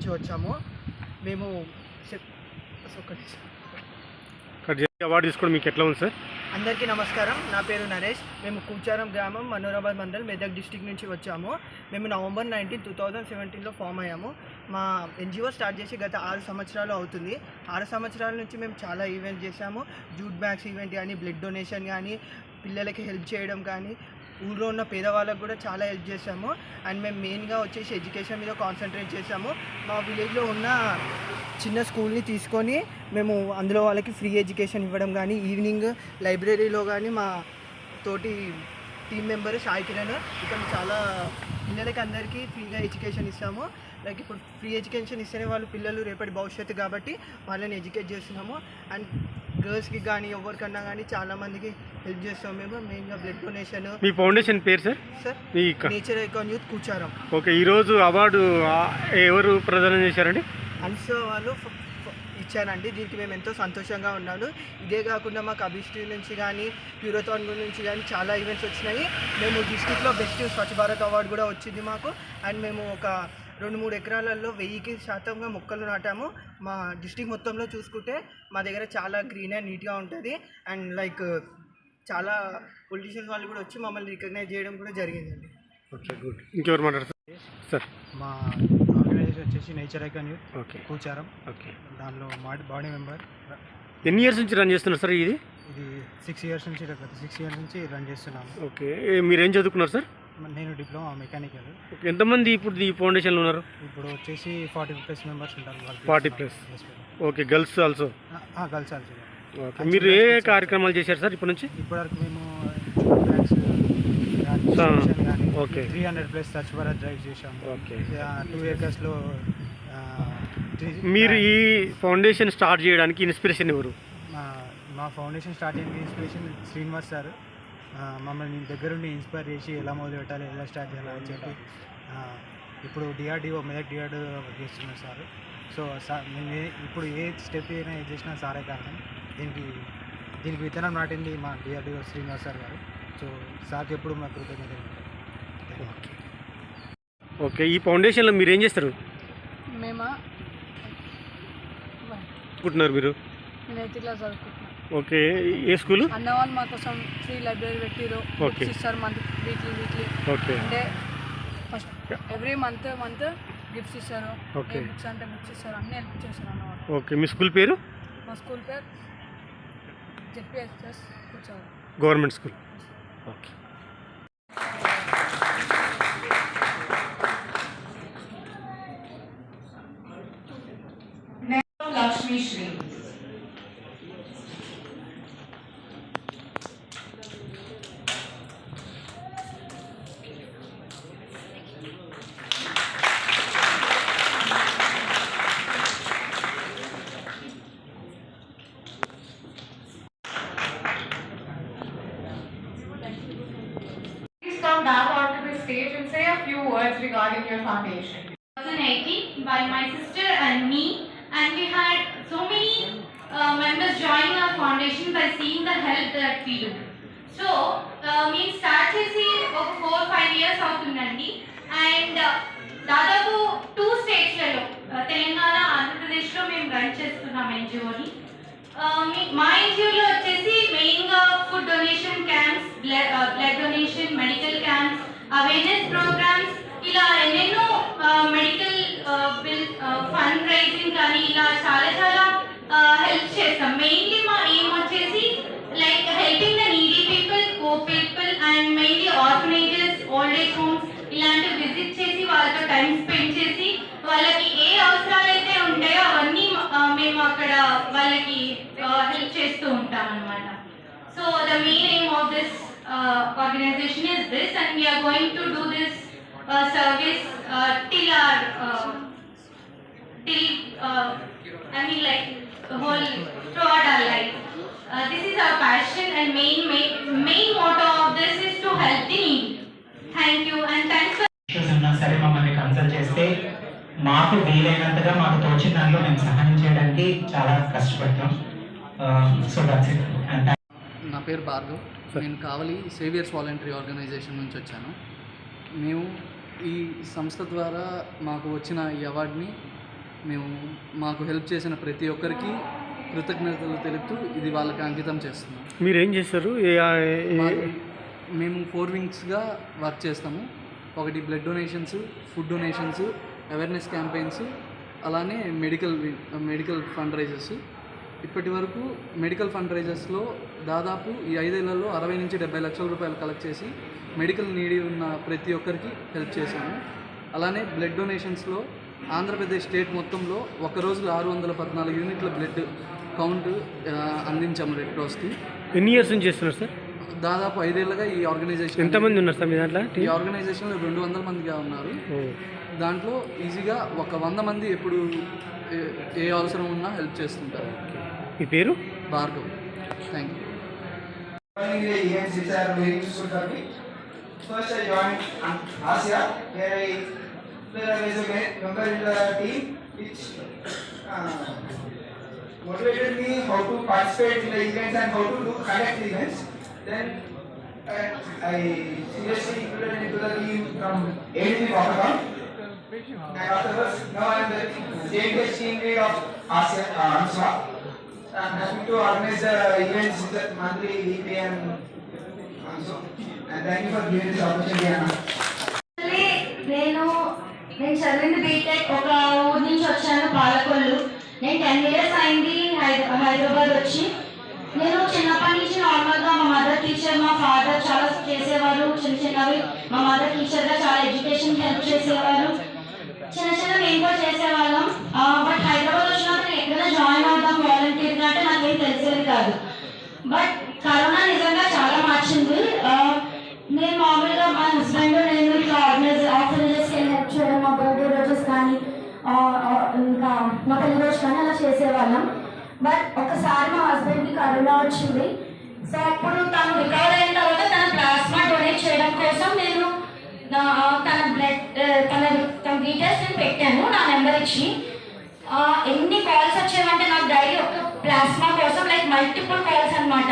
నుంచి వచ్చాము. మేము అవార్డు తీసుకోవడం మీకు ఎట్లా ఉంది సార్? అందరికీ నమస్కారం. నా పేరు నరేష్. మేము కూచారం గ్రామం మనోరాబాద్ మండల్ మెదక్ డిస్టిక్ నుంచి వచ్చాము. మేము నవంబర్ నైన్టీన్ టూ థౌజండ్ సెవెంటీన్లో ఫామ్ అయ్యాము. మా ఎన్జిఓ స్టార్ట్ చేసి గత ఆరు సంవత్సరాలు అవుతుంది. ఆరు సంవత్సరాల నుంచి మేము చాలా ఈవెంట్ చేశాము. జూట్ బ్యాగ్స్ ఈవెంట్ కానీ బ్లడ్ డొనేషన్ కానీ పిల్లలకి హెల్ప్ చేయడం కానీ ఊళ్ళో ఉన్న పేదవాళ్ళకు కూడా చాలా హెల్ప్ చేశాము. అండ్ మేము మెయిన్గా వచ్చేసి ఎడ్యుకేషన్ మీద కాన్సన్ట్రేట్ చేశాము. మా విలేజ్లో ఉన్న చిన్న స్కూల్ని తీసుకొని మేము అందులో వాళ్ళకి ఫ్రీ ఎడ్యుకేషన్ ఇవ్వడం కానీ ఈవినింగ్ లైబ్రరీలో కానీ మా తోటి టీం మెంబర్ సాయి కిరణ్ ఇక్కడ చాలా పిల్లలకి అందరికీ ఫ్రీగా ఎడ్యుకేషన్ ఇస్తాము. లైక్ ఇప్పుడు ఫ్రీ ఎడ్యుకేషన్ ఇస్తేనే వాళ్ళు పిల్లలు రేపటి భవిష్యత్తు కాబట్టి వాళ్ళని ఎడ్యుకేట్ చేస్తున్నాము. అండ్ గర్ల్స్కి కానీ ఎవరికన్నా కానీ చాలామందికి హెల్ప్ చేస్తాం మేము. మెయిన్గా బ్లడ్ డొనేషన్. మీ ఫౌండేషన్ పేరు సార్? సార్ మీ nature icon youth Kucharam. Okay ఈరోజు అవార్డు ఎవరు ప్రదానం చేశారండి? అన్సో వాళ్ళు ఇచ్చారండి. దీనికి మేము ఎంతో సంతోషంగా ఉన్నాను. ఇదే కాకుండా మాకు అభిష్టి నుంచి కానీ ప్యూరోథాన్ నుంచి కానీ చాలా ఈవెంట్స్ వచ్చినాయి. మేము డిస్టిక్లో బెస్ట్ స్వచ్ఛ భారత్ అవార్డు కూడా వచ్చింది మాకు. అండ్ మేము ఒక రెండు మూడు ఎకరాలలో వెయ్యికి శాతంగా మొక్కలు నాటాము. మా డిస్టిక్ మొత్తంలో చూసుకుంటే మా దగ్గర చాలా గ్రీన్ అండ్ నీట్గా ఉంటుంది. అండ్ లైక్ చాలా పొలిటీషియన్స్ వాళ్ళు కూడా వచ్చి మమ్మల్ని రికగ్నైజ్ చేయడం కూడా జరిగిందండి. Okay good. ఇంకెవరు మాట్లాడతారు? సార్. మా ఆర్గనైజేషన్ వచ్చేసి nature icon youth okay. Kucharam. Okay. దానిలో మా బాడీ మెంబర్. ఎన్ని ఇయర్స్ నుంచి రన్ చేస్తున్నారు సార్ ఇది? ఇది సిక్స్ ఇయర్స్ నుంచి సిక్స్ ఇయర్స్ నుంచి రన్ చేస్తున్నాము. ఓకే. మీరు ఏం చదువుకున్నారు సార్? నేను డిప్లొమా మెకానికల్. ఎంతమంది ఇప్పుడు ఈ ఫౌండేషన్లో ఉన్నారు? ఇప్పుడు వచ్చేసి ఫార్టీ ప్లస్ మెంబర్స్ ఉంటారు 40 plus. Okay girls also girls also okay మీరు ఏ కార్యక్రమాలు చేశారు సార్ ఇప్పటి నుంచి ఇప్పటివరకు మేము okay. Three hundred plus Bharat drive చేసాము ఓకే. టూ ఏకర్స్లో మీరు ఈ ఫౌండేషన్ స్టార్ట్ చేయడానికి ఇన్స్పిరేషన్ ఎవరు? మా ఫౌండేషన్ స్టార్ట్ అయిన ఇన్స్పిరేషన్ శ్రీనివాస్ సార్. మమ్మల్ని దగ్గరుండి ఇన్స్పైర్ చేసి ఎలా మొదలు పెట్టాలి ఎలా స్టార్ట్ చేయాలి అని చెప్పి ఆ, ఇప్పుడు డిఆర్డిఓ మెదక్ డిఆర్డిఓ చేస్తున్నారు సార్. సో సార్ మేము ఏ- ఇప్పుడు ఏ స్టెప్ అయినా ఏది చేసినా సారే కారణం. దీనికి దీనికి విత్తనం నాటింది మా డిఆర్డిఓ శ్రీనివాస్ సార్ గారు. సో సార్కి ఎప్పుడు మా కృతజ్ఞతలు ఉంటాయి. ఓకే. ఓకే ఈ ఫౌండేషన్లో మీరు ఏం చేస్తారు? మేమా? అనుకుంటున్నారు మీరు? నేను ఎయిత్ క్లాస్ చదువుకుంటున్నా ఓకే. ఏ స్కూలు? అన్న వాళ్ళు మా కోసం ఫ్రీ లైబ్రరీ పెట్టిరు. బుక్స్ ఇస్తారు మంత్ వీక్లీ వీక్లీ. ఓకే. అంటే first every month month gifts ఇస్తారు. ఏ బుక్స్ అంటే బుక్స్ ఇస్తారు. అన్నీ హెల్ప్ చేస్తారు అన్న వాళ్ళు ఓకే. మీ స్కూల్ పేరు? మా స్కూల్ పేరు జెడ్పిఎస్ఎస్ కూర్చోవాలి. Government school. ఓకే. 方便是。వాళ్ళకి హెల్ప్ చేస్తూ ఉంటాం అనమాట so the main aim of this organization is this and we're going to do this service till our till uh, I mean like throughout our life. Uh, this is our passion and main, main main motto of this is to help the needy. Thank you and thanks for సరే మమ్మల్ని consult చేస్తే మాకు వీలైనంతగా మాకు తోచిన దానిలో మేము సహాయం చేయడానికి చాలా కష్టపడతాం. సో దట్స్ ఇట్ అండ్ నా పేరు భార్గవ్. నేను కావలి సేవియర్స్ వాలంటరీ ఆర్గనైజేషన్ నుంచి వచ్చాను. మేము ఈ సంస్థ ద్వారా మాకు వచ్చిన ఈ అవార్డుని మేము మాకు హెల్ప్ చేసిన ప్రతి ఒక్కరికి కృతజ్ఞతలు తెలుపుతూ ఇది వాళ్ళకి అంకితం చేస్తున్నాం. మీరు ఏం చేస్తారు మేము ఫోర్ వింగ్స్గా వర్క్ చేస్తాము. ఒకటి blood donations food donations awareness campaigns అలానే మెడికల్ మెడికల్ ఫండ్ రైజర్స్ ఇప్పటి వరకు మెడికల్ ఫండ్ రైజర్స్లో దాదాపు ఈ ఐదేళ్ళలో అరవై నుంచి డెబ్బై లక్షల రూపాయలు కలెక్ట్ చేసి మెడికల్ నీడి ఉన్న ప్రతి ఒక్కరికి హెల్ప్ చేశాము. అలానే బ్లడ్ డొనేషన్స్లో ఆంధ్రప్రదేశ్ స్టేట్ మొత్తంలో ఒక రోజులో ఆరు వందల పద్నాలుగు యూనిట్ల బ్లడ్ కౌంట్ అందించాము రెడ్ క్రాస్కి ఎన్ని ఇయర్స్ నుంచి చేస్తున్నారు సార్ దాదాపు ఐదేళ్ళగా ఈ ఆర్గనైజేషన్ ఎంతమంది ఉన్నారు సార్ మీ దాంట్లో? ఈ ఆర్గనైజేషన్లో రెండు వందల మందిగా ఉన్నారు. దాంట్లో ఈజీగా ఒక వంద మంది ఎప్పుడు ఏ అవసరం ఉన్నా హెల్ప్ చేస్తుంటారు. మీ పేరు? Bhargav. Thank you motivated me how to participate in the events and how to conduct events Then uh, I seriously included into the team from ADP Wakadam. And afterwards, now I am the state based team lead of ASIA, uh, ANSWA. I am happy to organize the events in the monthly, EP and also. And thank you for giving this opportunity, Anna. నేను నేను చదివింది BTech ఒక ఊరు నుంచి వచ్చాను పాలకొల్లు నేను ten years అయింది హైదరాబాద్ వచ్చి నేను చిన్నప్పటి నుంచి నార్మల్గా మా మదర్ టీచర్ మా ఫాదర్ చాలా చేసేవారు. చిన్న చిన్నవి మా మదర్ టీచర్గా చాలా ఎడ్యుకేషన్ హెల్ప్ చేసేవారు. చిన్న చిన్న మేము కూడా చేసేవాళ్ళం బట్ హైదరాబాద్ వచ్చినప్పుడు నేను ఎక్కడైనా జాయిన్ అవుదాం వాలంటీర్గా అంటే నాకేం తెలిసేది కాదు బట్ కరోనా నిజంగా చాలా మార్చింది ఆ, నేను మామూలుగా మా హస్బెండ్ నేను ఇట్లా ఆర్గనైజ్ ఆర్గనైజర్స్కి హెల్ప్ చేయడం మా బర్త్డే రోజెస్ కానీ ఆ, ఆ, ఇంకా మా పెళ్ళి రోజు కానీ అలా చేసేవాళ్ళం బట్ ఒకసారి మా హస్బెండ్కి కరోనా వచ్చింది సో అప్పుడు తను రికవర్ అయిన తర్వాత తన ప్లాస్మా డొనేట్ చేయడం కోసం నేను నా తన బ్లడ్ తన తన డీటెయిల్స్ నేను పెట్టాను నా నెంబర్ ఇచ్చి. ఎన్ని కాల్స్ వచ్చాయంటే నాకు డైలీ ఒక ప్లాస్మా కోసం లైక్ మల్టిపుల్ కాల్స్ అనమాట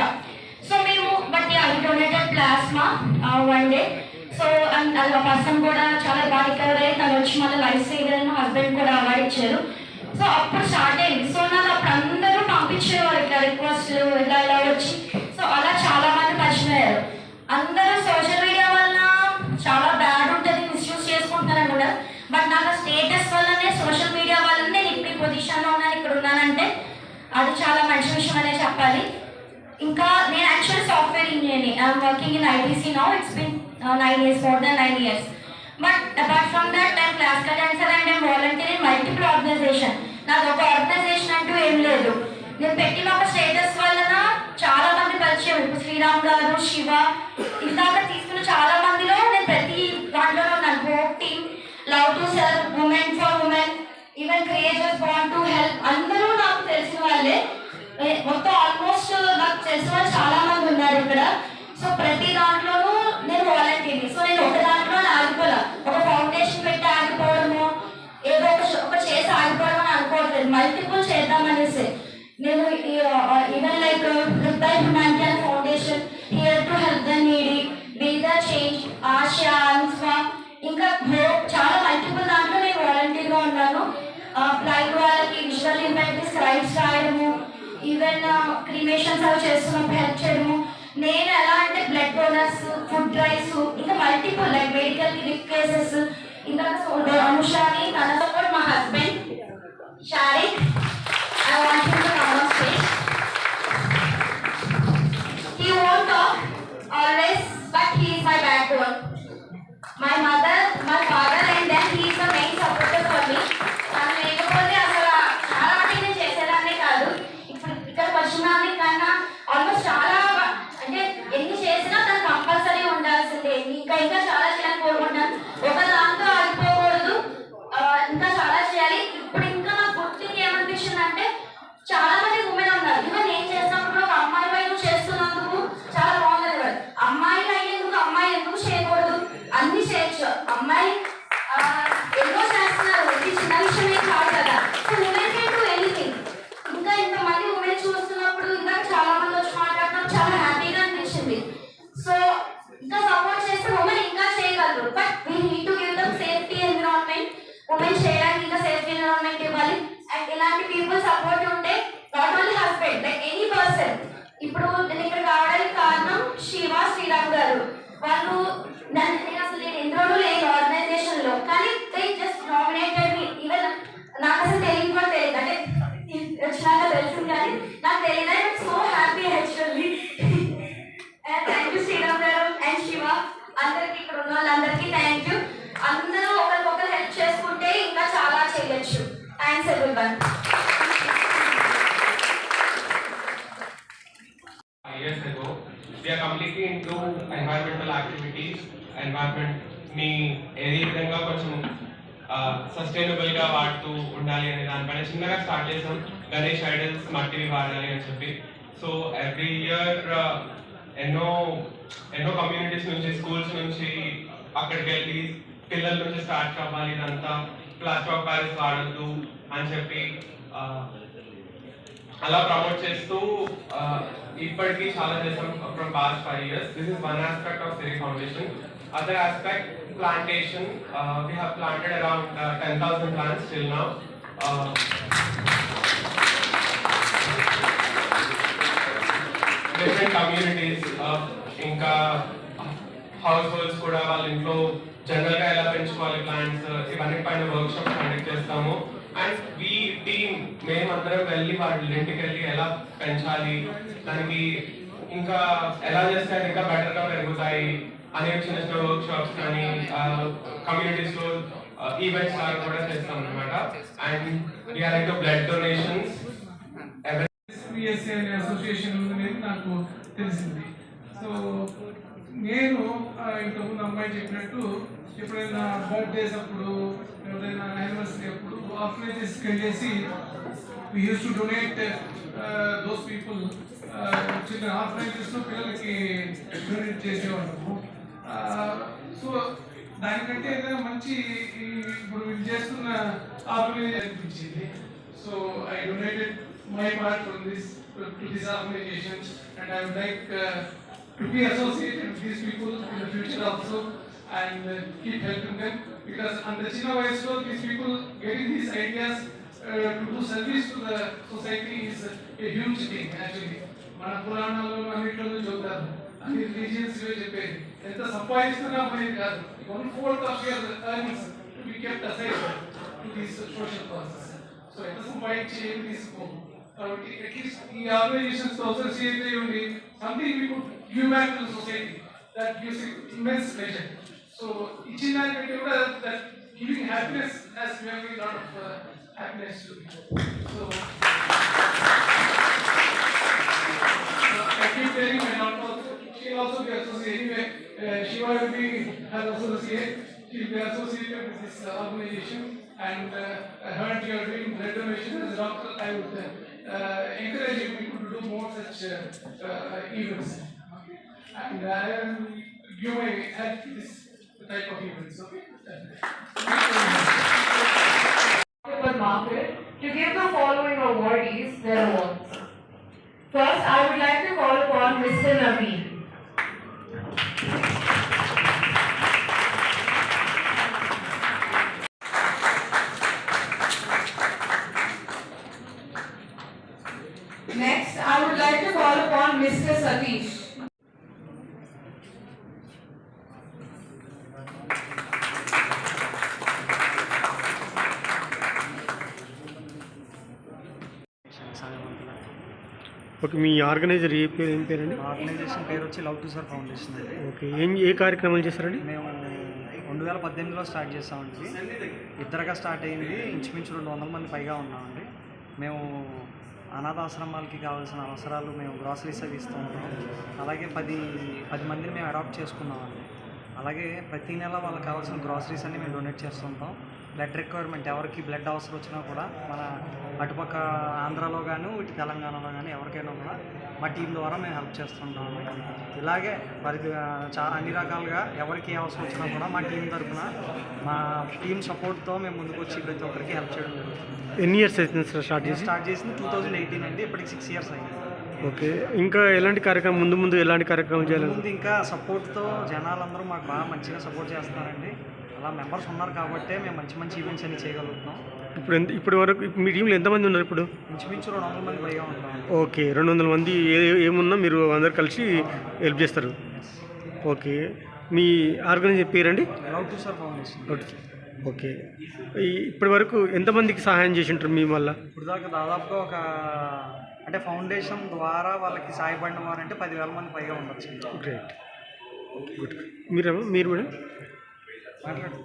సో మేము but I donated plasma one day. So and అది ఒక పర్సన్ కూడా చాలా బాగా రికవర్ అయ్యి తను వచ్చి మళ్ళీ లైఫ్ సేవర్ హస్బెండ్ కూడా అవార్డు ఇచ్చారు సో అప్పుడు స్టార్ట్ అయింది. సో నాకు అప్పుడు అందరూ పంపించేవారు ఇట్లా రిక్వెస్ట్లు ఇలా ఇలా వచ్చి సో అలా చాలా మంది పరిచయం అయ్యారు. అందరూ సోషల్ మీడియా వల్ల చాలా బ్యాడ్ ఉంటుంది మిస్యూజ్ చేసుకుంటున్నారు కూడా బట్ నాకు స్టేటస్ వల్లనే సోషల్ మీడియా వల్లనే నేను ఇప్పుడు ఈ పొజిషన్లో ఉన్నాను ఇక్కడ ఉన్నానంటే అది చాలా మంచి విషయం అనే చెప్పాలి. ఇంకా నేను actual software engineer I'm working in ITC now it's been nine years more than nine years but apart from that I'm classical dancer and I'm volunteer in multiple organization నాకు ఒక ఆర్గనైజేషన్ అంటూ ఏం లేదు. నేను పెట్టిన ఒక స్టేటస్ వలన చాలా మంది పరిచయం. ఇప్పుడు శ్రీరామ్ గారు శివ ఇందాక తీసుకున్న చాలా మందిలో నేను ప్రతి దాంట్లో ఉన్నాను. Hope team love to sell women for women even creators want to help అందరూ నాకు తెలిసిన వాళ్ళే. మొత్తం ఆల్మోస్ట్ నాకు తెలిసిన వాళ్ళు చాలా మంది ఉన్నారు ఇక్కడ. సో ప్రతి దాంట్లోనూ నేను వాలంటీర్ సో నేను ఒక దాంట్లో ఆగిపోలే. ఒక ఫౌండేషన్ పెట్టి ఆగిపోవడము ఏదో ఒక ఒక చేసి ఆగిపోవడం అని అనుకోవట్లేదు. మల్టిపుల్ చేద్దామనేసి నేను ఈవెన్ లైక్ రిప్లై హ్యుమానిటీ అనే foundation here to help the needy be the change Asha అన్స్వా ఇంకా చాలా మల్టిపుల్ దాంట్లో నేను వాలంటీర్గా ఉన్నాను. బ్లైండ్ వాళ్ళకి విజువల్ ఇంపాక్ట్ స్క్రైబ్స్ రాయడము ఈవెన్ క్రిమేషన్స్ అవి చేస్తున్నప్పుడు హెల్ప్ చేయడము. నేను ఎలా అంటే ఫుడ్ డ్రైస్ ఇంకా మల్టిపుల్ లైక్ మెడికల్ కేసెస్ ఇంకా అనుషాని తనతో కూడా మా husband Sharik I want to come on stage He won't talk always, but he is my backbone. My mother, my father, and then తను లేకపోతే అసలు చాలా వాటికి నేను చేసేదాన్నే కాదు. ఇప్పుడు ఇక్కడ వచ్చినాన్ని కన్నా ఆల్మోస్ట్ చాలా అంటే ఎన్ని చేసినా సస్టైనబుల్గా వాడుతూ ఉండాలి అనే దానిపైన చిన్నగా స్టార్ట్ చేసాం. గణేష్ ఐడల్స్ మట్టివి వాడాలి అని చెప్పి. సో ఎవ్రీ ఇయర్ ఎన్నో ఎన్నో కమ్యూనిటీస్ నుంచి స్కూల్స్ నుంచి అక్కడికి వెళ్ళి పిల్లల నుంచి స్టార్ట్ అవ్వాలి. ఇదంతా ప్లాస్టర్ ఆఫ్ ప్యారిస్ వాడద్దు అని చెప్పి uh, అలా ప్రమోట్ చేస్తూ uh, ఇప్పటికీ చాలా చేసాం from past five years this is one aspect of Siri foundation other aspect plantation we uh, planted planted around ten thousand till now. Uh, different communities ఇంకా house holds కూడా వాళ్ళ ఇంట్లో జనరల్గా ఎలా పెంచుకోవాలి ప్లాంట్స్ uh, ఇవన్నీ పైన వర్క్ షాప్ కండక్ట్ చేస్తాము అండ్ వీ టీమ్ మేమందరం వెళ్ళి వాళ్ళ ఇంటికి వెళ్ళి ఎలా పెంచాలి దానికి ఇంకా ఎలా చేస్తే ఇంకా బెటర్గా పెరుగుతాయి అనే చిన్న చిన్న వర్క్ షాప్స్ కానీ కమ్యూనిటీస్లో ఈవెంట్స్ లాగా కూడా చేస్తాం అనమాట and we're like blood donations SPSC అనే అసోసియేషన్ ఉందనేది నాకు తెలిసింది. సో నేను ఆ, ఇంతకుముందు అమ్మాయి చెప్పినట్టు ఎప్పుడైనా బర్త్డేస్ అప్పుడు ఎవరైనా యానివర్సరీ అప్పుడు ఆర్గనైజేషన్కి వెళ్ళేసి we use to donate those people చిన్న ఆర్గనైజేషన్లో పిల్లలకి డొనేట్ చేసేవాళ్ళము సో దానికంటే ఏదైనా మంచి ఇప్పుడు మీరు చేస్తున్న ఆర్గనైజేషన్ అనిపించింది. So I donated my part from this to this organization and I would like to be associated with these people in the future also and keep helping them because అంత చిన్న వయసులో these people getting these ideas to do service to the society is a huge thing actually మన పురాణాల్లో అన్నింటిలో చెబుతారు. అన్ని religions చెప్పేది. ఎంత సంపాదిస్తున్నా అనేది కాదు one fourth of your earnings to be kept aside to these social causes so ఎంత సంపాదించి ఏమి తీసుకోము కాబట్టి అట్లీస్ట్ ఈ ఆర్గనైజేషన్స్తో అసోసియేట్ అయి ఉండి something we could give back to society that gives immense pleasure so ఇచ్చిన దానికంటే కూడా that giving happiness has very lot of happiness to so I keep telling my daughter also, be associated anyway, uh, she will be her associate, she'll be associated with this uh, organization and uh, I heard you are doing blood as a doctor, I would uh, uh, encourage you people to do more such uh, uh, events. And am, you may help this type of events, okay? Market to give the following awardees their awards. First, I would like to call upon Mr. Naveen. Next, I would like to call upon Mr. Satish. Okay me organiser ఏ పేరు ఏం పేరండి మా organisation పేరు వచ్చి love to serve foundation అండి okay ఏం ఏ కార్యక్రమాలు చేస్తారండి మేము రెండు వేల పద్దెనిమిదిలో స్టార్ట్ చేస్తామండి ఇది. ఇద్దరుగా స్టార్ట్ అయింది ఇంచుమించు రెండు వందల మంది పైగా ఉన్నామండి మేము అనాథాశ్రమాలకి కావాల్సిన అవసరాలు మేము గ్రాసరీస్ అవి ఇస్తూ ఉంటాం. అలాగే పది పది మందిని మేము అడాప్ట్ చేసుకున్నాం అలాగే ప్రతి నెల వాళ్ళకి కావాల్సిన గ్రాసరీస్ అన్ని మేము డొనేట్ చేస్తుంటాం బ్లడ్ రిక్వైర్మెంట్ ఎవరికి బ్లడ్ అవసరం వచ్చినా కూడా మన అటుపక్క ఆంధ్రాలో కానీ ఇటు తెలంగాణలో కానీ ఎవరికైనా కూడా మా టీం ద్వారా మేము హెల్ప్ చేస్తుంటాము ఇలాగే మరి చాలా అన్ని రకాలుగా ఎవరికి ఏ అవసరం వచ్చినా కూడా మా టీం తరఫున మా టీం సపోర్ట్తో మేము ముందుకు వచ్చి ప్రతి ఒక్కరికి హెల్ప్ చేయడం జరుగుతుంది. ఎన్ని ఇయర్స్ అవుతుంది సార్ స్టార్ట్ చేసి? స్టార్ట్ చేసింది టూ థౌజండ్ ఎయిటీన్ అండి. ఇప్పటికి సిక్స్ ఇయర్స్ అయింది. ఓకే. ఇంకా ఎలాంటి కార్యక్రమం ముందు ముందు ఎలాంటి కార్యక్రమం చేయాలి? ముందు ఇంకా సపోర్ట్తో జనాలందరూ మాకు బాగా మంచిగా సపోర్ట్ చేస్తున్నారండి అలా మెంబర్స్ ఉన్నారు కాబట్టే మేము మంచి మంచి ఈవెంట్స్ అన్ని చేయగలుగుతున్నాం. ఇప్పుడు ఎంత ఇప్పటి వరకు మీ టీంలో ఎంతమంది ఉన్నారు ఇప్పుడు? ఇంచుమించు రెండు వందల మంది పైగా ఉంటాం ఓకే. రెండు వందల మంది ఏ ఏమున్నా మీరు అందరు కలిసి హెల్ప్ చేస్తారు. ఓకే. మీ ఆర్గనైజేషన్ పేరండి? Love to serve. Foundation okay ఇప్పటి వరకు ఎంతమందికి సహాయం చేసి ఉంటారు మీ వల్ల? ఇప్పుడు దాకా దాదాపుగా ఒక అంటే ఫౌండేషన్ ద్వారా వాళ్ళకి సాయపడిన వారంటే పదివేల మంది పైగా ఉండొచ్చు. గ్రేట్ గుడ్ మీరేమో మీరు మేడం? మాట్లాడు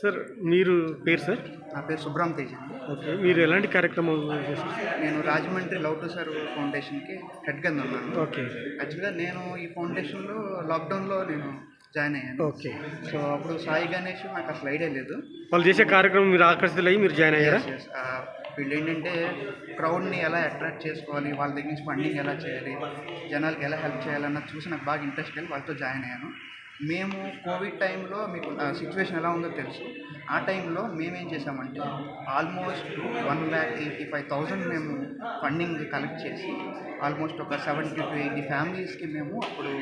సార్ మీరు పేరు సార్? నా పేరు సుబ్రహ్మ తేజ్ అండి. ఓకే మీరు ఎలాంటి కార్యక్రమాలు చేస్తారు? నేను రాజమండ్రి లవ్ టు సర్వ్ ఫౌండేషన్కి హెడ్ కింద ఉన్నాను. ఓకే. యాక్చువల్గా నేను ఈ ఫౌండేషన్లో లాక్డౌన్లో నేను జాయిన్ అయ్యాను. ఓకే. సో అప్పుడు సాయి గణేష్ నాకు అసలు ఐడియా లేదు. వాళ్ళు చేసే కార్యక్రమం మీరు ఆకర్షితులయ్యి మీరు జాయిన్ అయ్యారా? వీళ్ళు ఏంటంటే క్రౌడ్ని ఎలా అట్రాక్ట్ చేసుకోవాలి వాళ్ళ దగ్గర నుంచి ఫండింగ్ ఎలా చేయాలి జనాలకి ఎలా హెల్ప్ చేయాలన్నది చూసి నాకు బాగా ఇంట్రెస్ట్ కలిగి వాళ్ళతో జాయిన్ అయ్యాను. మేము కోవిడ్ టైంలో మీకు సిచ్యువేషన్ ఎలా ఉందో తెలుసు. ఆ టైంలో మేమేం చేసామంటే almost one lakh eighty five thousand మేము ఫండింగ్ కలెక్ట్ చేసి ఆల్మోస్ట్ ఒక సెవెంటీ టు ఎయిటీ ఫ్యామిలీస్కి మేము అప్పుడు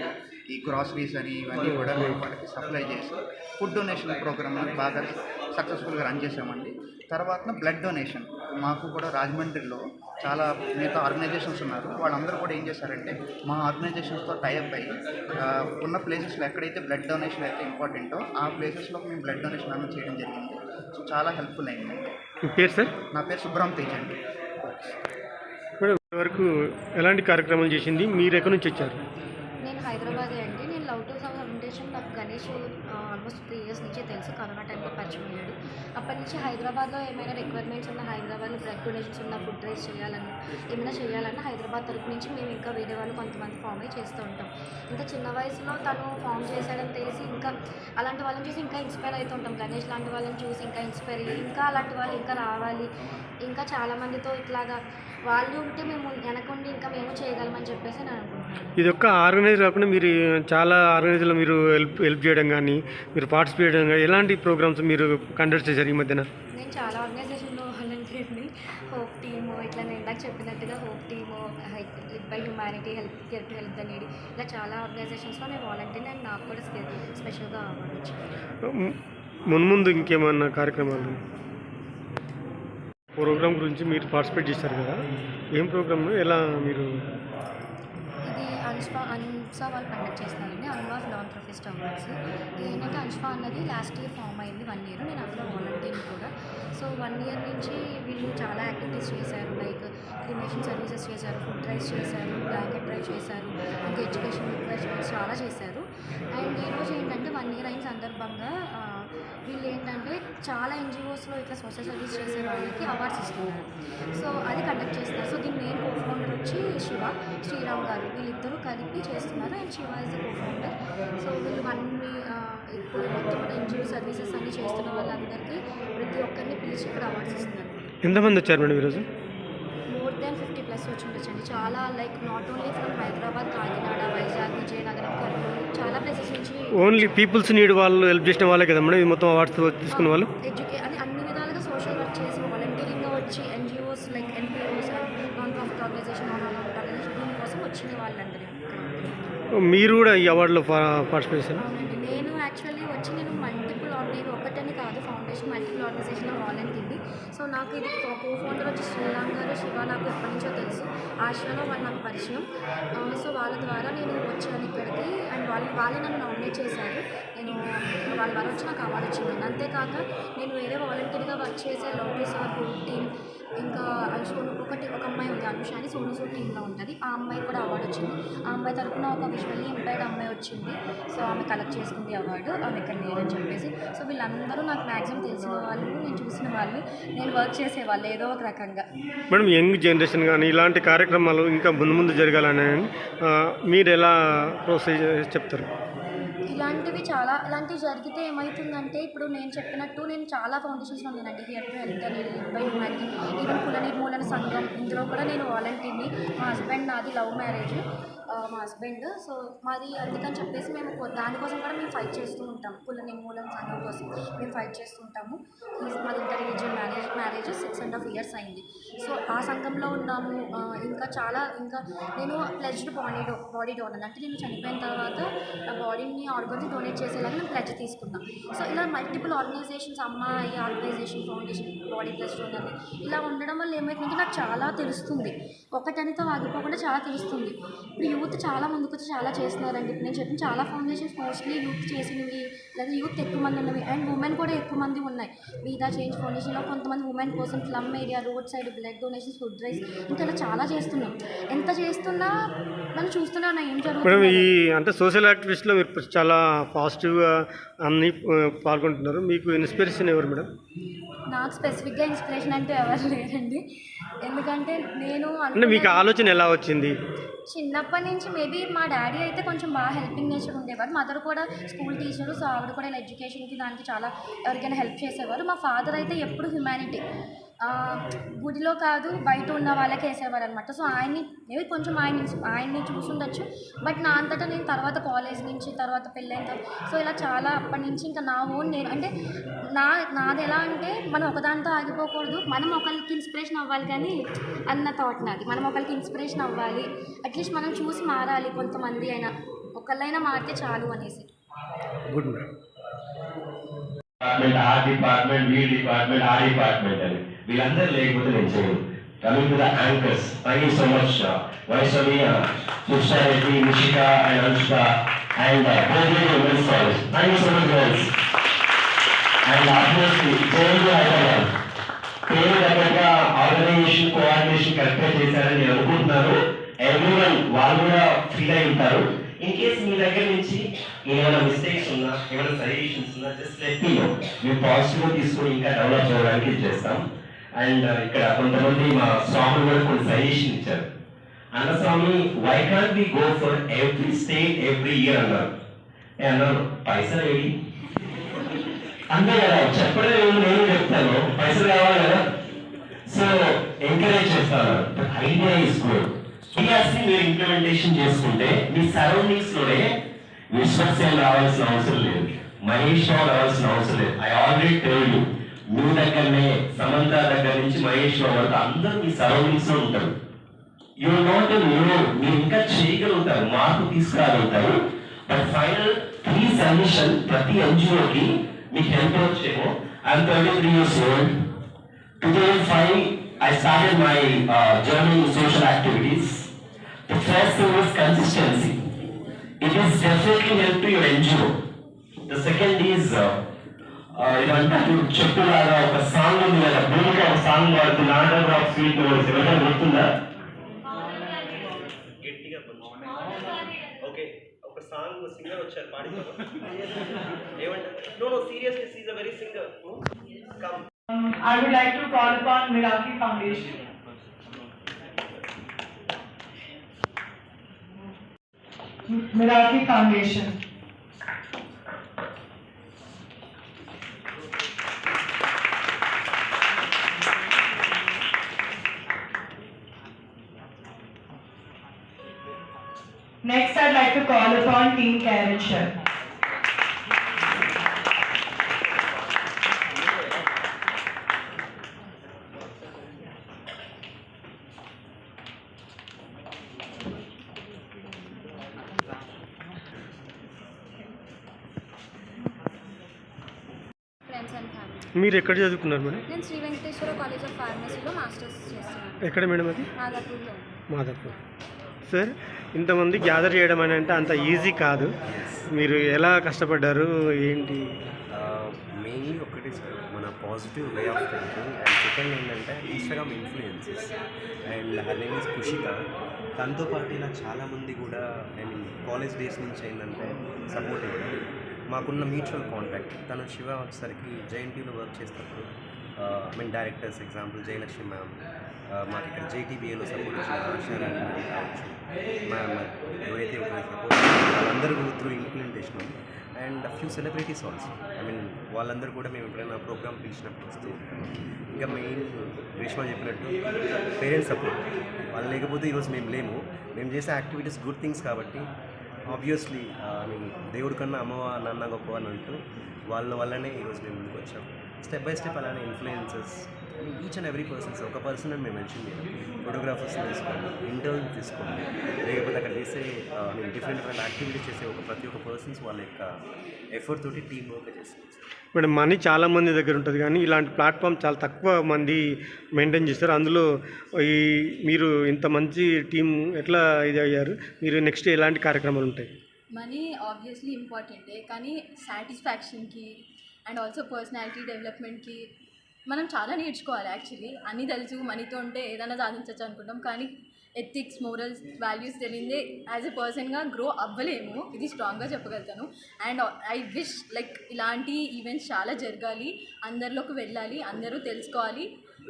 ఈ గ్రాసరీస్ అని ఇవన్నీ కూడా మేము వాళ్ళకి సప్లై చేసి ఫుడ్ డొనేషన్ ప్రోగ్రామ్ బాగా సక్సెస్ఫుల్గా రన్ చేసామండి తర్వాత బ్లడ్ డొనేషన్ మాకు కూడా రాజమండ్రిలో చాలా మిగతా ఆర్గనైజేషన్స్ ఉన్నారు. వాళ్ళందరూ కూడా ఏం చేశారంటే మా ఆర్గనైజేషన్స్తో టైఅప్ అయ్యి ఉన్న ప్లేసెస్లో ఎక్కడైతే బ్లడ్ డొనేషన్ అయితే ఇంపార్టెంటో ఆ ప్లేసెస్లో మేము బ్లడ్ డొనేషన్ అనేది చేయడం జరిగింది. సో చాలా హెల్ప్ఫుల్ అయింది. మీ పేరు సార్? నా పేరు సుబ్రహ్మ తేజ్ అండి. వరకు ఎలాంటి కార్యక్రమాలు చేసింది? మీరు ఎక్కడి నుంచి వచ్చారు? నేను హైదరాబాదే అండి నేను లవ్ టు సమ్ ఫౌండేషన్ నాకు గణేష్ ఆల్మోస్ట్ త్రీ ఇయర్స్ నుంచి తెలుసు కరోనా టైంలో పరిచయం అయ్యాడు అప్పటి నుంచి హైదరాబాద్లో ఏమైనా రిక్వైర్మెంట్స్ ఉన్న హైదరాబాద్లో బ్లడ్ డొనేషన్స్ ఉన్న ఫుడ్ రైస్ చేయాలన్నా ఏమైనా చేయాలన్నా హైదరాబాద్ తరపు నుంచి మేము ఇంకా వేరే వాళ్ళు కొంతమంది ఫామ్ అయ్యి చేస్తూ ఉంటాం. ఇంకా చిన్న వయసులో తను ఫామ్ చేశాడని తెలిసి ఇంకా అలాంటి వాళ్ళని చూసి ఇంకా ఇన్స్పైర్ అవుతూ ఉంటాం. గణేష్ లాంటి వాళ్ళని చూసి ఇంకా ఇన్స్పైర్ అయ్యి ఇంకా అలాంటి వాళ్ళు ఇంకా రావాలి. ఇంకా చాలామందితో ఇట్లాగా వాళ్ళు ఉంటే మేము వెనకుండి ఇంకా మేము చేయగలమని చెప్పేసి నేను అనుకుంటున్నాను. ఇది ఒక్క ఆర్గనైజ్ కాకుండా మీరు చాలా ఆర్గనైజ్లో మీరు హెల్ప్ హెల్ప్ చేయడం కానీ మీరు పార్టిసిపేట్ చేయడం కానీ ఎలాంటి ప్రోగ్రామ్స్ మీరు కండక్ట్ చేశారు ఈ మధ్యన? నేను చాలా ఆర్గనైజేషన్లో వాలంటీర్ని హోప్ టీము ఇట్లా నేను ఇందాక చెప్పినట్టుగా hope team led by humanity help help help the needy ఇలా చాలా ఆర్గనైజేషన్స్లో నేను వాలంటీర్ అండ్ నాకు కూడా స్పె- స్పెషల్గా అవార్డు వచ్చింది మున్ముందు ఇంకేమన్నా కార్యక్రమాలు? ప్రోగ్రామ్ గురించి మీరు పార్టిసిపేట్ చేశారు కదా. ఏం ప్రోగ్రామ్? ఎలా మీరు అన్స్ఫా అన్సా వాళ్ళు కండక్ట్ చేస్తానండి అన్వా ఫిలాంథ్రఫిస్ట్ అవార్డ్స్ ఇది ఏంటంటే అన్స్ఫా అన్నది లాస్ట్ ఇయర్ ఫామ్ అయింది వన్ ఇయర్ నేను అందులో వాలంటీర్ కూడా. సో వన్ ఇయర్ నుంచి వీళ్ళు చాలా యాక్టివిటీస్ చేశారు. లైక్ క్రిమేషన్ సర్వీసెస్ చేశారు ఫుడ్ డ్రైవ్స్ చేశారు బ్లాంకెట్ డ్రైవ్ చేశారు ఇంకా ఎడ్యుకేషన్ రిక్వెస్ట్మెంట్స్ చాలా చేశారు. అండ్ ఈరోజు ఏంటంటే వన్ ఇయర్ అయిన సందర్భంగా వీళ్ళు ఏంటంటే చాలా ఎన్జిఓస్లో ఇట్లా సోషల్ సర్వీస్ చేసే వాళ్ళకి అవార్డ్స్ ఇస్తున్నారు. సో అది కండక్ట్ చేస్తున్నారు. సో దీని మెయిన్ కో ఫౌండర్ వచ్చి శివ శ్రీరామ్ గారు. వీళ్ళిద్దరూ కలిపి చేస్తున్నారు and Shiva is the co founder so వీళ్ళు అన్ని ఇప్పుడు మొత్తం ఎన్జిఓ సర్వీసెస్ అన్ని చేస్తున్న వాళ్ళందరికీ ప్రతి ఒక్కరిని పిలిచి ఇక్కడ అవార్డ్స్ ఇస్తున్నారు. ఎంతమంది వచ్చారు మేడం ఈరోజు? దాన్ ఫిఫ్టీ ప్లస్ వచ్చి ఉండొచ్చండి చాలా like not only from Hyderabad Kakinada Vizag Vizianagaram Kurnool చాలా ప్లేసెస్ నుంచి ఓన్లీ పీపుల్స్ నీడ్ వాళ్ళు హెల్ప్ చేసిన వాళ్ళే కదా మేడం? మొత్తం అవార్డ్స్ తీసుకున్న వాళ్ళు? ఎడ్యుకే అని అన్ని విధాలుగా సోషల్ వర్క్ చేసి వాలంటీరింగ్గా వచ్చి NGOs like NPOs non profit organisation organisation దీనికోసం వచ్చిన వాళ్ళందరూ మీరు కూడా ఈ అవార్డులో పార్టిసిపేట్ చేశారు అవునండి నేను యాక్చువల్లీ వచ్చి నేను మల్టిపుల్ నేను ఒకటని కాదు ఫౌండేషన్ మల్టిపుల్ ఆర్గనైజేషన్లో వాలంటీర్ని సో నాకు ఇది కో ఫౌండర్ వచ్చి శ్రీరామ్ గారు శివ నాకు ఎప్పటి నుంచో తెలుసు. ఆశ్రలో వాళ్ళు నాకు పరిచయం. సో వాళ్ళ ద్వారా నేను వచ్చాను ఇక్కడికి. అండ్ వాళ్ళు వాళ్ళు నన్ను నామినేట్ చేశారు. నేను వాళ్ళ ద్వారా వచ్చి నాకు అవార్డు వచ్చింది అంతేకాక నేను వేరే వాలంటీర్గా వర్క్ చేసే లోటు సార్ టీమ్ ఇంకా సోను ఒకటి ఒక అమ్మాయి ఉంది అనుష అని సోను సూట్ టీంలో ఉంటుంది. ఆ అమ్మాయి కూడా అవార్డు వచ్చింది. ఆ అమ్మాయి తరపున ఒక విజువల్లీ ఇంపైర్డ్ అమ్మాయి వచ్చింది. సో ఆమె కలెక్ట్ చేసుకుంది అవార్డు ఆమె ఇక్కడ లేదని చెప్పేసి. సో వీళ్ళందరూ నాకు మ్యాక్సిమం తెలిసిన వాళ్ళు నేను చూసిన వాళ్ళు నేను వర్క్ చేసే వాళ్ళు ఏదో ఒక రకంగా. మేడం యంగ్ జనరేషన్ కానీ ఇలాంటి కార్యక్రమాలు ఇంకా ముందు ముందు జరగాలని మీరు ఎలా ప్రోత్సహి చెప్తారు? ఇలాంటివి చాలా ఇలాంటివి జరిగితే ఏమవుతుందంటే ఇప్పుడు నేను చెప్పినట్టు నేను చాలా ఫౌండేషన్స్లో ఉన్నానండి హియర్ టు హెల్త్ అనేది బై హ్యూమానిటీ ఈవెన్ కుల నిర్మూలన సంఘం ఇందులో కూడా నేను వాలంటీర్ని మా హస్బెండ్ నాది లవ్ మ్యారేజ్ మా హస్బెండ్. సో మాది అందుకని చెప్పేసి మేము దానికోసం కూడా మేము ఫైట్ చేస్తూ ఉంటాం. కుల నిర్మూలన సంఘం కోసం మేము ఫైట్ చేస్తూ ఉంటాము. మాది inter religion marriage marriage six and half years అయింది. సో ఆ సంఘంలో ఉన్నాము. ఇంకా చాలా ఇంకా నేను pledged body do body donor. అంటే నేను చనిపోయిన తర్వాత నా బాడీని ఆర్గన్స్ డొనేట్ చేసేలాగా నేను ప్లెజ్ తీసుకున్నాం. సో ఇలా మల్టిపుల్ ఆర్గనైజేషన్స్ అమ్మాయి organisation foundation body plus donor ఇలా ఉండడం వల్ల ఏమైతుందంటే నాకు చాలా తెలుస్తుంది. ఒకటనితో ఆగిపోకుండా చాలా తెలుస్తుంది. ఇప్పుడు యూత్ చాలా ముందుకు వచ్చి చాలా చేస్తున్నారండి. ఇప్పుడు నేను చెప్పిన చాలా ఫౌండేషన్స్ మోస్ట్లీ యూత్ చేసినవి లేదా యూత్ ఎక్కువ మంది ఉన్నవి అండ్ ఉమెన్ కూడా ఎక్కువ మంది ఉన్నాయి. వీదా చేంజ్ ఫౌండేషన్లో కొంతమంది ఉమెన్ కోసం slum area road side blood donations food rice ఇంకా ఇలా చాలా చేస్తున్నాం. ఎంత చేస్తున్నా మనం చూస్తున్నా ఏం జరుగుతుంది. అంటే సోషల్ యాక్టివిస్ట్లో మీరు చాలా పాజిటివ్గా అన్ని పాల్గొంటున్నారు. మీకు ఇన్స్పిరేషన్ ఎవరు మేడం? నాకు స్పెసిఫిక్గా ఇన్స్పిరేషన్ అంటే ఎవరు లేరండి. ఎందుకంటే నేను అంటే మీకు ఆలోచన ఎలా వచ్చింది? చిన్నప్పటి నుంచి మేబీ మా డాడీ అయితే కొంచెం బాగా హెల్పింగ్ నేచర్ ఉండేవారు. మదర్ కూడా స్కూల్ టీచరు సో ఆవిడ కూడా ఇలా ఎడ్యుకేషన్కి దానికి చాలా ఎవరికైనా హెల్ప్ చేసేవారు. మా ఫాదర్ అయితే ఎప్పుడు హ్యుమానిటీ. గుడిలో కాదు బయట ఉన్న వాళ్ళకి వేసేవారు అనమాట సో ఆయన్ని మేబీ కొంచెం ఆయన ఆయన్ని చూసుండొచ్చు. బట్ నా అంతటా నేను తర్వాత కాలేజ్ నుంచి తర్వాత పెళ్ళైన తర్వాత సో ఇలా చాలా అప్పటి నుంచి ఇంకా నా ఓన్ నేను అంటే నా నాది ఎలా అంటే మనం ఒకదానితో ఆగిపోకూడదు. మనం ఒకరికి ఇన్స్పిరేషన్ అవ్వాలి కానీ అన్న థాట్ నాది. మనం ఒకరికి ఇన్స్పిరేషన్ అవ్వాలి. అట్లీస్ట్ మనం చూసి మారాలి కొంతమంది అయినా. ఒకళ్ళైనా మారితే చాలు అనేసి. గుడ్ డిపార్ట్మెంట్ ఆ డిపార్ట్మెంట్ వీ డిపార్ట్మెంట్ ఆ డిపార్ట్మెంట్ అని. వీళ్ళందరూ లేకపోతే నేను చేయను. Coming to the anchors thank you so much Vaishnavi Sushta Reddy Nishika and Anushka and Bodhi women's college thank you so much girls and అభ్యర్థి జయంతి హైదరాబాద్ పేరు దగ్గరగా ఆర్గనైజేషన్ కోఆర్డినేషన్ కరెక్ట్గా చేశారని నేను అనుకుంటున్నాను. ఎవ్రీ వన్ వాళ్ళు కూడా ఫీల్ అయి ఉంటారు. ఇన్ కేస్ మీ దగ్గర నుంచి ఏమైనా మిస్టేక్స్ ఉన్నా ఏమైనా సజెషన్స్ ఉన్నా జస్ట్ లెట్ మీ నో మేము పాజిటివ్గా తీసుకొని ఇంకా డెవలప్ చేయడానికి చేస్తాం. అండ్ ఇక్కడ కొంతమంది మా స్వాములు కూడా కొన్ని సజెషన్ ఇచ్చారు. అన్న Swami why can't we go for every state every year అన్నారు. అన్నారు పైసలు ఏడి అంతే కదా చెప్పడం ఏమి నేను చెప్తాను. పైసలు కావాలి కదా. సో ఎంకరేజ్ చేస్తాను ఐడియా ఇస్ గుడ్ సిఆర్సీ మీరు ఇంప్లిమెంటేషన్ చేసుకుంటే మీ సరౌండింగ్స్లోనే విశ్వసేన రావాల్సిన అవసరం లేదు. మహేష్ రావాల్సిన అవసరం లేదు. ఐ ఆల్రెడీ టెల్ యూ మీ దగ్గరనే సమంత దగ్గర నుంచి మహేష్ వరకు అందరూ మీ సరౌండింగ్స్లో ఉంటారు. యూ నాట్ నో మీరు ఇంకా చేయగలుగుతారు మార్పు తీసుకురాగలుగుతారు. బట్ ఫైనల్ ప్రీ సబ్మిషన్ ప్రతి ఎన్జిఓకి మీకు help వచ్చేమో. I'm thirty three years old two thousand five I started my journey social activities the first thing is consistency it is definitely help to your NGO the second is ఇదంతా చెప్పులాగా ఒక song ఉంది కదా భూమిక ఒక song పాడుతుంది order of sweet ఎవరైనా గుర్తుందా? గట్టిగా ఓకే ఒక సాంగ్ సింగర్ వచ్చారు పాడిపోతారు ఏమంటారు no no seriously is a very singer come Um, I would like to call upon Miraki Foundation. M- Miraki Foundation. Next, I'd like to call upon Team Karen Chef. Friends and family మీరు ఎక్కడ చదువుకున్నారు madam? నేను Shri Venkateswara college of ఫార్మసీలో masters చేస్తున్నాను. ఎక్కడ madam అది? మాదాపూర్లో. Madhavpur sir ఇంతమంది గ్యాదర్ చేయడం అని అంటే అంత ఈజీ కాదు. మీరు ఎలా కష్టపడ్డారు? ఏంటి? మెయిన్లీ ఒకటి సార్ మన positive way of thinking and second ఏంటంటే Instagram influences and her name is Kushika దాంతోపాటు పాటు ఇలా చాలామంది కూడా అండ్ కాలేజ్ డేస్ నుంచి ఏంటంటే సపోర్ట్ ఇవ్వడం మాకున్న మ్యూచువల్ కాంటాక్ట్ తను శివ వచ్చేసరికి జేఎన్టీలో వర్క్ చేసినప్పుడు I mean directors example Jayalakshmi ma'am మాకు ఇక్కడ జేటీబీఏలో సపోర్ట్ ఇచ్చిన ఆశారాన్ని కావచ్చు మ్యామ్ ఎవరైతే సపోర్ట్ వాళ్ళందరూ through implementation and few celebrities also I mean వాళ్ళందరూ కూడా మేము ఎప్పుడైనా ప్రోగ్రామ్ పిలిచినప్పుడు వస్తూ ఇంకా మెయిన్ గ్రీష్మ చెప్పినట్టు పేరెంట్స్ సపోర్ట్ వాళ్ళు లేకపోతే ఈరోజు మేము లేము. మేము చేసే యాక్టివిటీస్ గుడ్ థింగ్స్ కాబట్టి ఆబ్వియస్లీ ఐ మీన్ దేవుడి కన్నా అమ్మ నాన్న గొప్ప అని అంటూ వాళ్ళ వల్లనే ఈరోజు మేము ముందుకు వచ్చాం. స్టెప్ బై స్టెప్ అలానే influences each and every persons ఒక పర్సన్ అని మేము మెన్షన్ చేయాలి. ఫోటోగ్రాఫర్స్ తీసుకోండి ఇంటర్న్స్ తీసుకోండి. లేకపోతే అక్కడ చేసే మీన్ డిఫరెంట్ డిఫరెంట్ యాక్టివిటీస్ చేసే ఒక ప్రతి ఒక్క పర్సన్స్ వాళ్ళ యొక్క ఎఫర్ట్ తోటి టీం వర్క్ చేస్తారు మేడం మనీ చాలా మంది దగ్గర ఉంటుంది కానీ ఇలాంటి ప్లాట్ఫామ్ చాలా తక్కువ మంది మెయింటైన్ చేస్తారు. అందులో ఈ మీరు ఇంత మంచి టీం ఎట్లా ఇది అయ్యారు? మీరు నెక్స్ట్ ఎలాంటి కార్యక్రమాలు ఉంటాయి? మనీ ఆబ్వియస్లీ ఇంపార్టెంటే కానీ సాటిస్ఫాక్షన్కి అండ్ ఆల్సో పర్సనాలిటీ డెవలప్మెంట్కి మనం చాలా నేర్చుకోవాలి యాక్చువల్లీ అన్నీ తెలుసు మనీతో ఉంటే ఏదైనా సాధించవచ్చు అనుకుంటాం. కానీ ఎథిక్స్ మోరల్స్ వాల్యూస్ తెలియదే యాజ్ ఎ పర్సన్గా గ్రో అవ్వలేము. ఇది స్ట్రాంగ్గా చెప్పగలుగుతాను. అండ్ ఐ విష్ లైక్ ఇలాంటి ఈవెంట్స్ చాలా జరగాలి. అందరిలోకి వెళ్ళాలి అందరూ తెలుసుకోవాలి.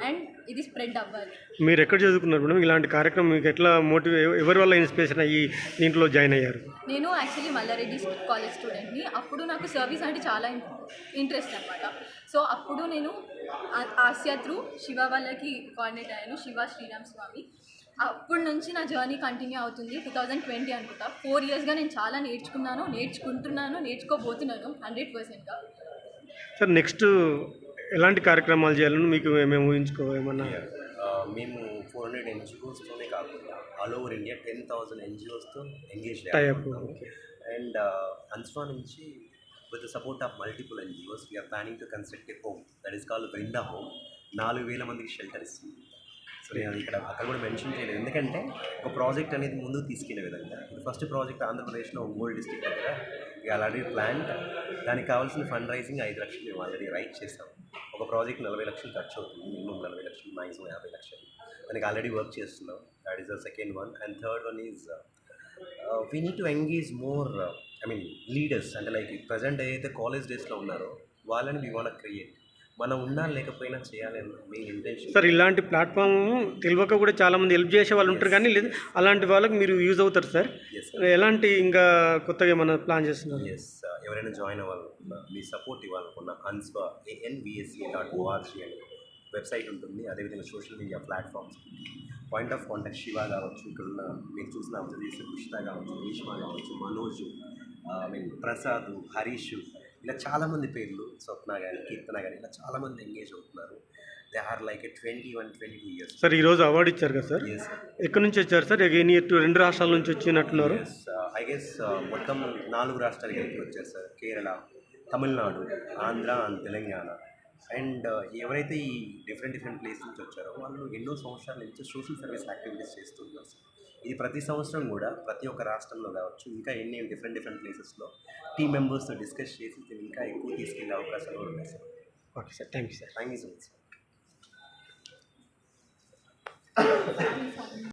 అండ్ ఇది స్ప్రెడ్ అవ్వాలి. మీరు ఎక్కడ చదువుకున్నారు మేడం? ఇలాంటి కార్యక్రమం మీకు ఎట్లా మోటివే ఎవరి వల్ల ఇన్స్పిరేషన్ అయ్యి దీంట్లో జాయిన్ అయ్యారు? నేను యాక్చువల్లీ మల్లారెడ్డి కాలేజ్ స్టూడెంట్ని. అప్పుడు నాకు సర్వీస్ అంటే చాలా ఇంట్రెస్ట్ అనమాట సో అప్పుడు నేను ఆసియా త్రూ శివ వాళ్ళకి కోఆర్డినేట్ అయ్యాను శివ శ్రీరామ్ స్వామి. అప్పటి నుంచి నా జర్నీ కంటిన్యూ అవుతుంది. టూ థౌజండ్ ట్వంటీ అనుకుంటా. ఫోర్ ఇయర్స్గా నేను చాలా నేర్చుకున్నాను నేర్చుకుంటున్నాను నేర్చుకోబోతున్నాను హండ్రెడ్ పర్సెంట్గా. సార్ నెక్స్ట్ ఎలాంటి కార్యక్రమాలు చేయాలని మీకు మేము ఊహించుకో ఏమన్నా? Uh, మేము ఫోర్ హండ్రెడ్ ఎన్జిఓస్తోనే కాకుండా all over India ten thousand ఎన్జిఓస్తో engage and అన్స్వా నుంచి with support of multiple NGOs we're planning to construct a home that is called Brinda home నాలుగు వేల మందికి షెల్టర్ ఇస్తుంది. సో నేను ఇక్కడ అక్కడ కూడా మెన్షన్ చేయలేదు. ఎందుకంటే ఒక ప్రాజెక్ట్ అనేది ముందుకు తీసుకెళ్ళే విధంగా. ఫస్ట్ ప్రాజెక్ట్ ఆంధ్రప్రదేశ్లో ఒంగోలు డిస్ట్రిక్ట్ దగ్గర. ఇక ఆల్రెడీ ప్లాన్ దానికి కావాల్సిన ఫండ్ రైజింగ్ ఐదు లక్షలు మేము ఆల్రెడీ రైట్ చేసాం. ఒక ప్రాజెక్ట్ నలభై లక్షలు ఖర్చు అవుతుంది మినిమం నలభై లక్షలు మ్యాక్సిమం యాభై లక్షలు. దానికి ఆల్రెడీ వర్క్ చేస్తున్నాం. That is the second one and third one is we need to engage more I mean leaders అంటే లైక్ ప్రజెంట్ ఏదైతే కాలేజ్ డేస్లో ఉన్నారో వాళ్ళని వీ వాంట్ క్రియేట్ మనం ఉన్నా లేకపోయినా చేయాలి అన్న మెయిన్ ఇంటెన్షన్ సార్ ఇలాంటి ప్లాట్ఫామ్ తెలియక కూడా చాలా మంది హెల్ప్ చేసే వాళ్ళు ఉంటారు కానీ లేదు అలాంటి వాళ్ళకి మీరు యూజ్ అవుతారు సార్. ఎలాంటి ఇంకా కొత్తగా ఏమైనా ప్లాన్ చేస్తున్నారు? ఎస్ ఎవరైనా జాయిన్ అవ్వాలనుకున్నా మీ సపోర్ట్ ఇవ్వాలనుకున్నా అన్స్వా ఏఎన్విఎస్సి డాట్ ఓఆర్జీ అని వెబ్సైట్ ఉంటుంది. అదేవిధంగా social media platforms point of contact Shiva కావచ్చు ఇక్కడ ఉన్న మీరు చూసిన అబ్జర్వ్ చేసిన కావచ్చు రేష్మా కావచ్చు మనోజ్ ఐ మీన్ ప్రసాద్ హరీష్ ఇలా చాలామంది పేర్లు స్వప్న కానీ కీర్తన కానీ ఇలా చాలామంది ఎంగేజ్ అవుతున్నారు. They are like twenty one twenty two years. Sir ఈరోజు అవార్డు ఇచ్చారు కదా సార్. ఎక్కడి నుంచి వచ్చారు సార్? ఎన్ని రెండు రాష్ట్రాల నుంచి వచ్చినట్టున్నారు? ఐ గెస్ మొత్తం నాలుగు రాష్ట్రాలు కలిపి వచ్చారు sir. Kerala Tamil Nadu Andhra and Telangana. And ఎవరైతే ఈ డిఫరెంట్ డిఫరెంట్ ప్లేస్ నుంచి వచ్చారో వాళ్ళు ఎన్నో సంవత్సరాల నుంచి సోషల్ సర్వీస్ యాక్టివిటీస్ చేస్తున్నారు సార్. ఇది ప్రతి సంవత్సరం కూడా ప్రతి ఒక్క రాష్ట్రంలో కావచ్చు ఇంకా ఎన్ని డిఫరెంట్ డిఫరెంట్ ప్లేసెస్లో టీమ్ మెంబర్స్తో డిస్కస్ చేసి దీన్ని ఇంకా ఎక్కువ తీసుకెళ్ళే అవకాశాలు కూడా ఉన్నాయి sir okay sir thank you sir thank you so much sir